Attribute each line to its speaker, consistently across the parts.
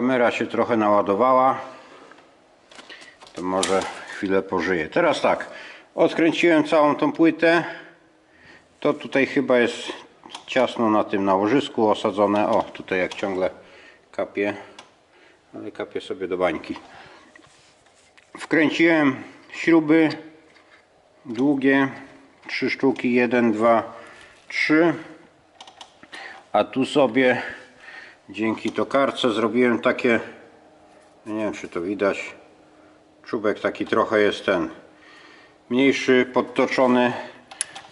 Speaker 1: Kamera się trochę naładowała. To może chwilę pożyje. Teraz tak, odkręciłem całą tą płytę. To tutaj chyba jest ciasno na tym nałożysku osadzone. O, tutaj jak ciągle kapie, ale kapie sobie do bańki. Wkręciłem śruby długie, trzy sztuki, 1, 2, 3. A tu sobie dzięki tokarce zrobiłem takie, nie wiem czy to widać, czubek taki trochę jest ten mniejszy, podtoczony.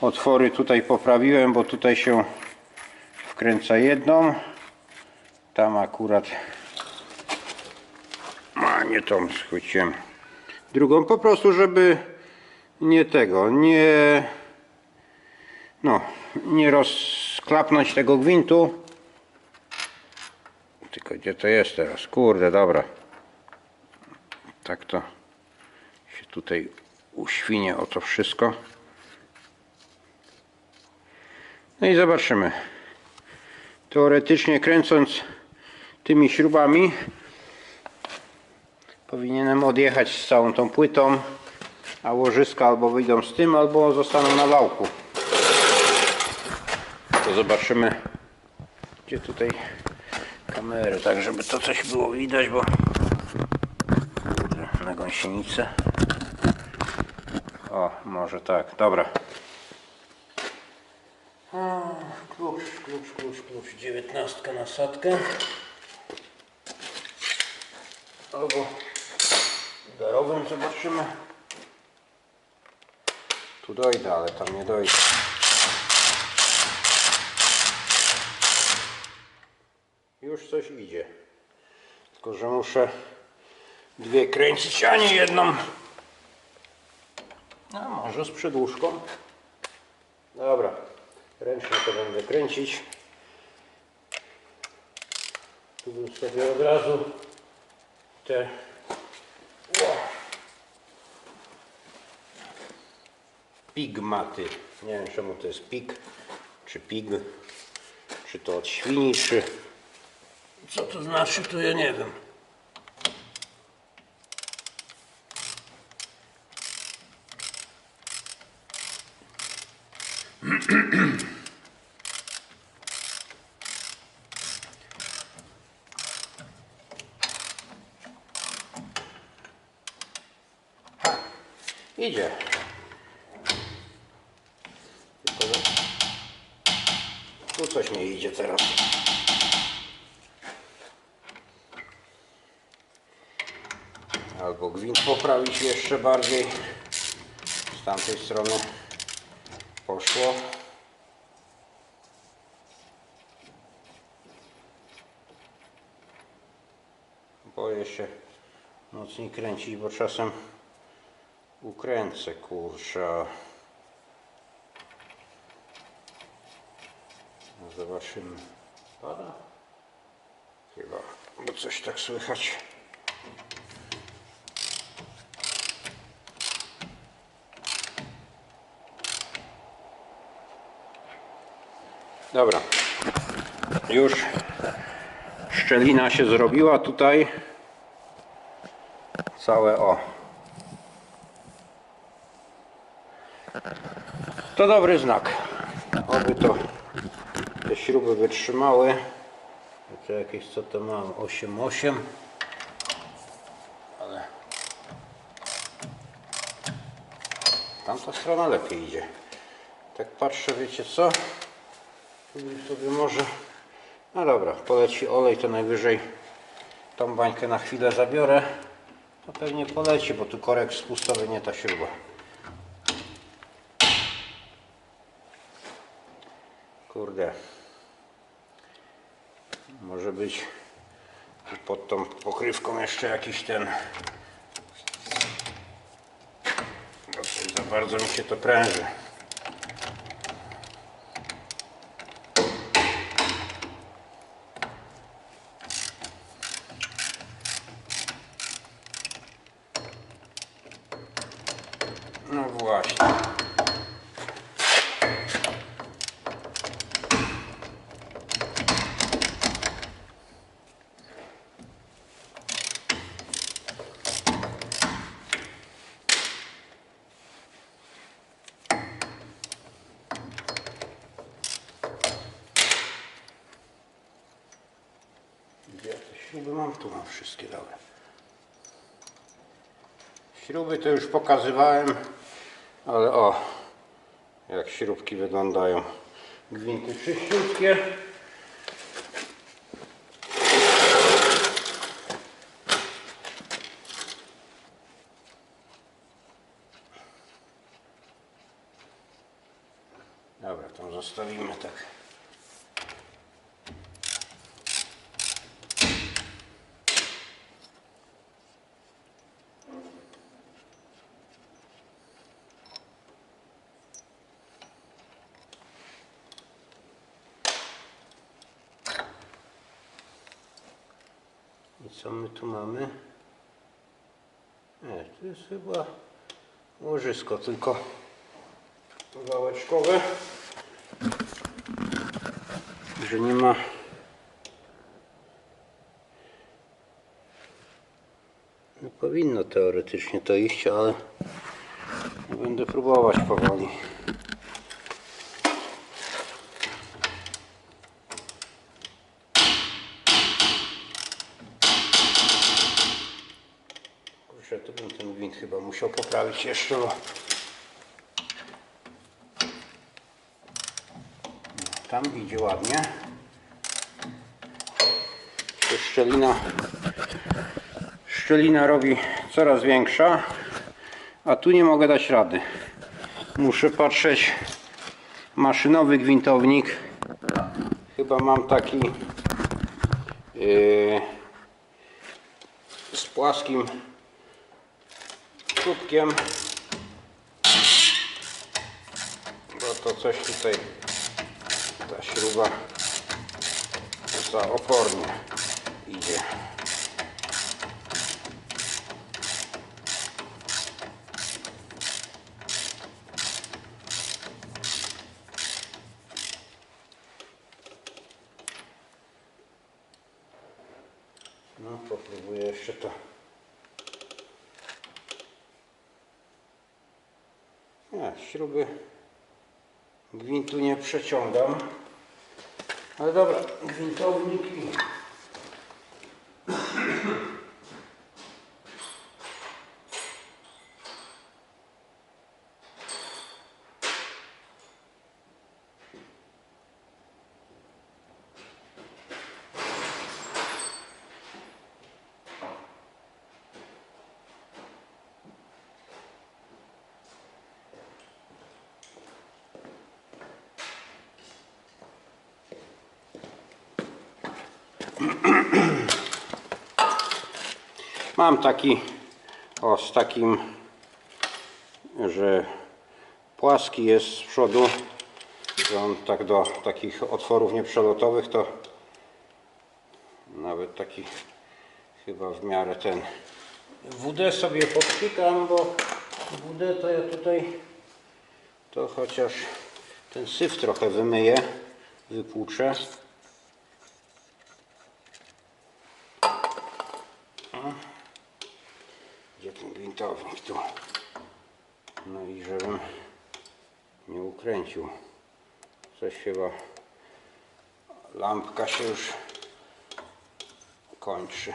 Speaker 1: Otwory tutaj poprawiłem, bo tutaj się wkręca jedną. Tam akurat a nie tą schwyciłem. Drugą po prostu, żeby nie tego, nie no, nie rozklapnąć tego gwintu. Tylko gdzie to jest teraz? Kurde, dobra. Tak to się tutaj uświnie o to wszystko. No i zobaczymy. Teoretycznie kręcąc tymi śrubami powinienem odjechać z całą tą płytą, a łożyska albo wyjdą z tym, albo zostaną na wałku. To zobaczymy, gdzie tutaj tak żeby to coś było widać, bo na gąsienicę. O, może tak, dobra. Klucz, klucz, klucz, klucz, dziewiętnastka na sadkę. Albo darowym zobaczymy. Tu dojdę, ale tam nie dojdę. Coś idzie. Tylko, że muszę dwie kręcić, a nie jedną. A może z przedłużką. Dobra, ręcznie to będę kręcić. Tu bym sobie od razu te pigmaty. Nie wiem czemu to jest pig, czy pig, czy to od świni, czy co to znaczy, to ja nie wiem. Idzie. Tylko, Tu coś nie idzie teraz. Gwint poprawić jeszcze bardziej. Z tamtej strony poszło. Boję się mocniej kręcić, bo czasem ukręcę, kurczę. Zobaczymy. Pada? Chyba, bo coś tak słychać. Dobra. Już szczelina się zrobiła tutaj. Całe o. To dobry znak. Oby to te śruby wytrzymały. To jakieś co to mam? 8,8 ale tamta strona lepiej idzie. Tak patrzę, wiecie co? Bym sobie może... No dobra, poleci olej, to najwyżej tą bańkę na chwilę zabiorę. To pewnie poleci, bo tu korek spustowy, nie ta śruba. Kurde. Może być pod tą pokrywką jeszcze jakiś ten... Coś za bardzo mi się to pręży. No właśnie. Gdzie ja te śruby mam? Tu mam wszystkie, dobra. Śruby to już pokazywałem, ale o, jak śrubki wyglądają. Gwinty czyściutkie. Dobra, to zostawimy tak. I co my tu mamy? Nie, to jest chyba łożysko, tylko wałeczkowe. Że nie ma no powinno teoretycznie to iść, ale będę próbować powoli. Kurczę, tu bym ten gwint chyba musiał poprawić jeszcze, bo tam idzie ładnie. Szczelina, szczelina robi coraz większa, a tu nie mogę dać rady. Muszę patrzeć maszynowy gwintownik. Chyba mam taki yy, z płaskim czubkiem. Bo to coś tutaj ta śruba za opornie idzie. No, popróbuję jeszcze to. Nie, śruby gwintu nie przeciągam. Ale dobra, gwintownik i... Mam taki, o z takim, że płaski jest z przodu, że on tak do takich otworów nieprzelotowych to nawet taki chyba w miarę ten WD sobie podpikam, bo WD to ja tutaj to chociaż ten syf trochę wymyję, wypłuczę. Gdzie ten gwintownik tu? No nie ukręcił. Coś chyba lampka się już kończy.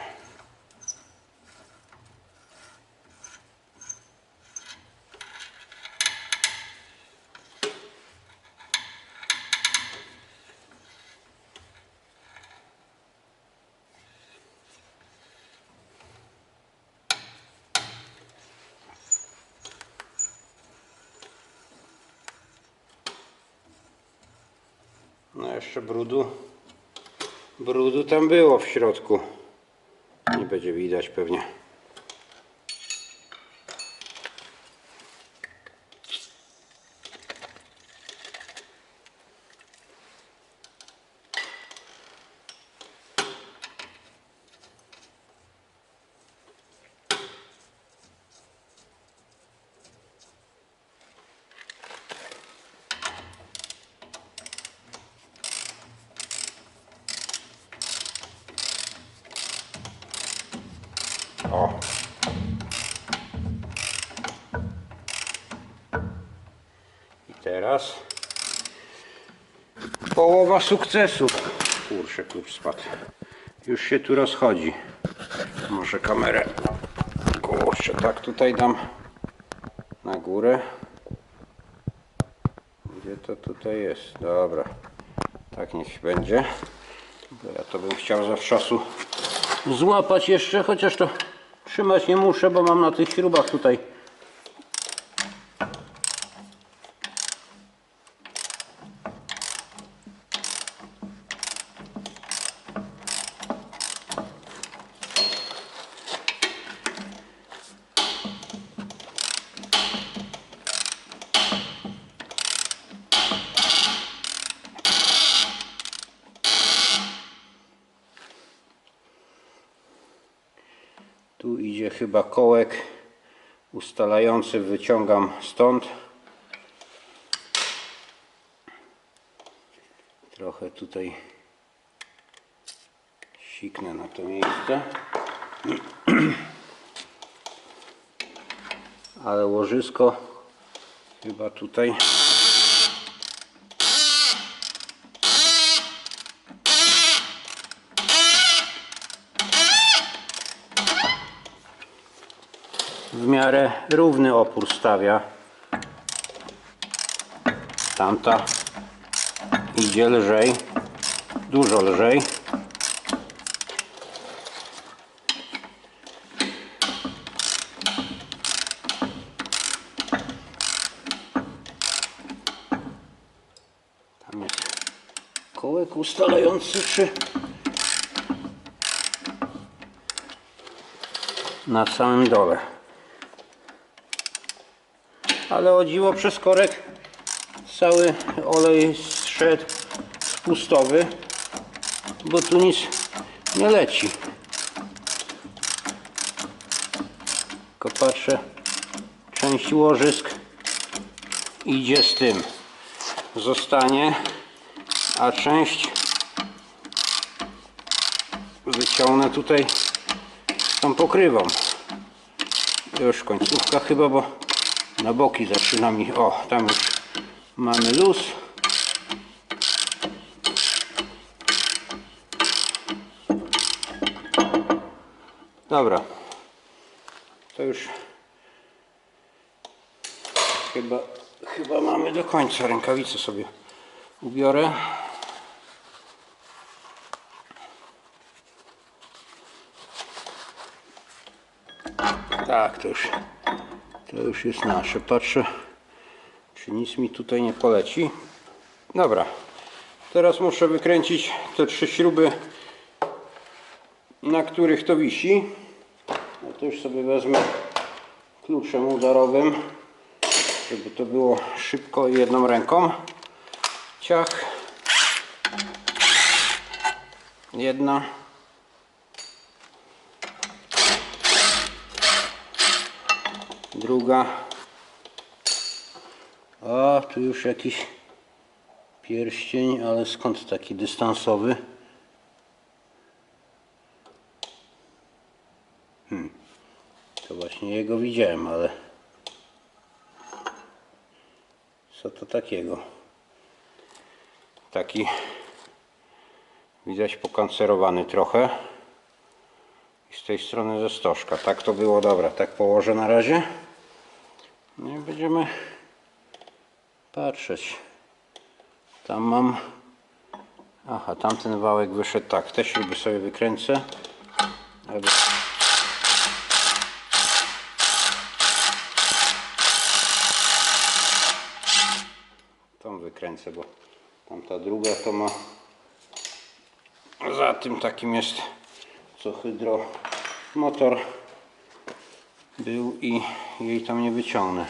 Speaker 1: No jeszcze brudu. Brudu tam było w środku. Nie będzie widać pewnie. O. I teraz połowa sukcesu. Kurczę, klucz spadł. już się tu rozchodzi. Może kamerę. Kurczę, tak tutaj dam na górę. Gdzie to tutaj jest? Dobra. Tak niech będzie. Bo ja to bym chciał zawczasu złapać jeszcze, chociaż to trzymać nie muszę, bo mam na tych śrubach tutaj Tu idzie chyba kołek ustalający, wyciągam stąd. Trochę tutaj siknę na to miejsce. Ale łożysko chyba tutaj w miarę równy opór stawia. Tamta idzie lżej, dużo lżej. Tam jest kołek ustalający czy na samym dole. Ale o dziwo przez korek cały olej zszedł spustowy, bo tu nic nie leci. Tylko patrzę, część łożysk idzie z tym. Zostanie, a część wyciągnę tutaj z tą pokrywą. Już końcówka chyba, bo na boki zaczyna mi. O, tam już mamy luz. Dobra. To już chyba, chyba mamy do końca. Rękawice sobie ubiorę. Tak, to już, to już jest nasze. Patrzę, czy nic mi tutaj nie poleci. Dobra, teraz muszę wykręcić te trzy śruby, na których to wisi. No to już sobie wezmę kluczem udarowym, żeby to było szybko i jedną ręką. Ciach. Jedna. Druga. A tu już jakiś pierścień, ale skąd taki dystansowy? Hmm. To właśnie jego widziałem, ale co to takiego? Taki widać pokancerowany trochę. I z tej strony ze stożka. Tak to było dobra. Tak położę na razie. No i będziemy patrzeć. Tam mam. Aha, tamten wałek wyszedł tak. Te śruby sobie wykręcę. Aby... Tą wykręcę, bo tamta druga to ma za tym takim jest co hydro motor był i jej tam nie wyciągnę.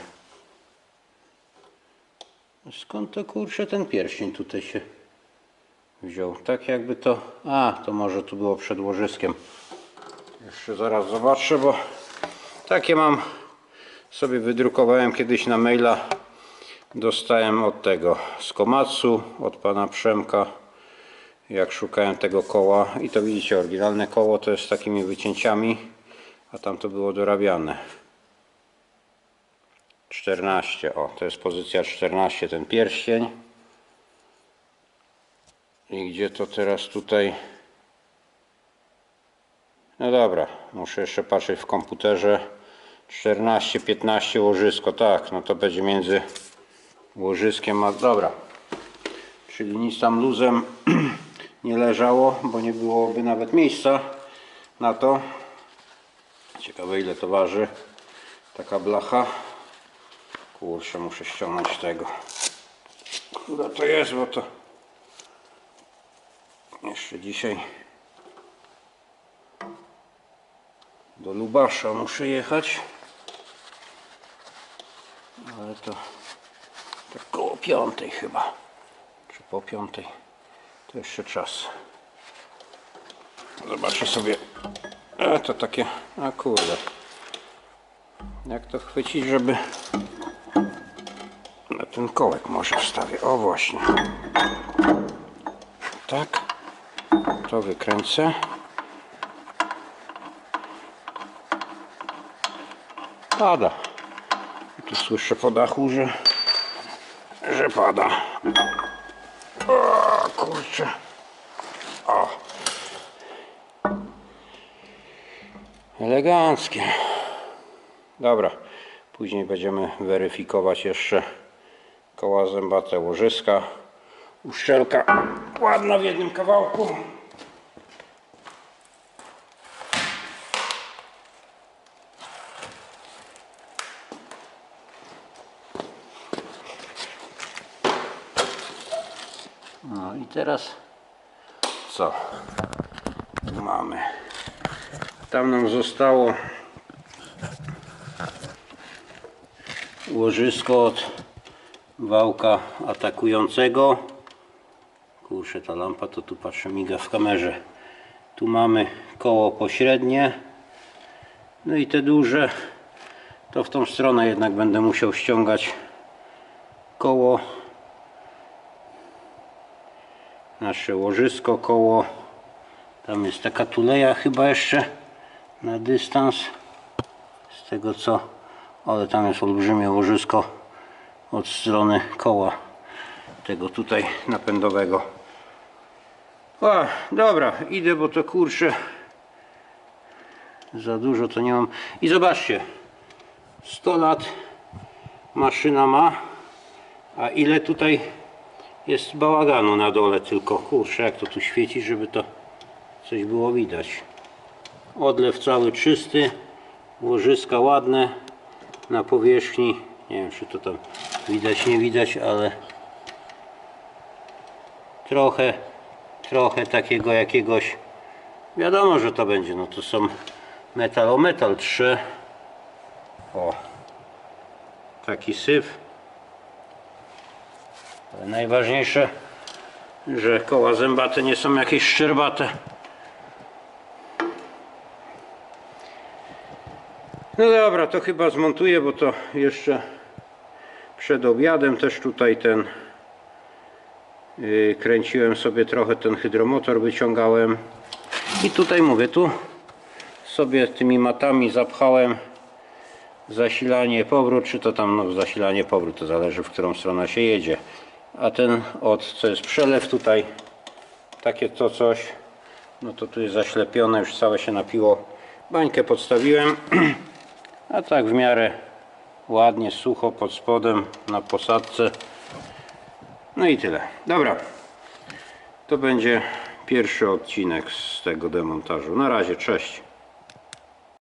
Speaker 1: Skąd to kurczę ten pierścień tutaj się wziął? Tak jakby to... A, to może tu było przed łożyskiem. Jeszcze zaraz zobaczę, bo takie mam sobie wydrukowałem kiedyś na maila. Dostałem od tego z Komatsu, od pana Przemka jak szukałem tego koła i to widzicie oryginalne koło to jest z takimi wycięciami a tam to było dorabiane 14 o to jest pozycja 14 ten pierścień i gdzie to teraz tutaj No dobra, muszę jeszcze patrzeć w komputerze. 14, 15 łożysko, tak, no to będzie między łożyskiem a... Dobra. Czyli nic tam luzem nie leżało, bo nie byłoby nawet miejsca na to. Ciekawe ile to waży taka blacha. Kurczę, muszę ściągnąć tego. Która to jest, bo to jeszcze dzisiaj do Lubasza muszę jechać. Ale to tak koło piątej chyba. Czy po piątej. To jeszcze czas. Zobaczę sobie. A to takie. A kurde. Jak to chwycić, żeby ten kołek może wstawię. O właśnie. Tak. To wykręcę. Pada. Tu słyszę po dachu, że, że pada. O kurczę. O. Eleganckie. Dobra. Później będziemy weryfikować jeszcze koła zębate łożyska. Uszczelka ładna w jednym kawałku. No i teraz co? Tu mamy. Tam nam zostało łożysko od wałka atakującego. Kurczę, ta lampa to tu patrzę, miga w kamerze. Tu mamy koło pośrednie. No i te duże to w tą stronę jednak będę musiał ściągać koło nasze łożysko koło tam jest taka tuleja chyba jeszcze na dystans z tego co ale tam jest olbrzymie łożysko od strony koła tego tutaj napędowego. A, dobra, idę bo to kurczę za dużo to nie mam. I zobaczcie 100 lat maszyna ma a ile tutaj jest bałaganu na dole tylko. Kurczę jak to tu świeci żeby to coś było widać. Odlew cały czysty łożyska ładne na powierzchni. Nie wiem czy to tam widać nie widać ale trochę trochę takiego jakiegoś wiadomo że to będzie no to są metal o metal 3 o taki syf ale najważniejsze, że koła zębate nie są jakieś szczerbate. No dobra, to chyba zmontuję, bo to jeszcze przed obiadem też tutaj ten yy, kręciłem sobie trochę ten hydromotor, wyciągałem. I tutaj mówię, tu sobie tymi matami zapchałem zasilanie powrót, czy to tam no, zasilanie powrót, to zależy w którą stronę się jedzie. A ten od co jest przelew tutaj takie to coś no to tu jest zaślepione już całe się napiło. Bańkę podstawiłem a tak w miarę ładnie sucho pod spodem na posadce. No i tyle. Dobra. To będzie pierwszy odcinek z tego demontażu. Na razie cześć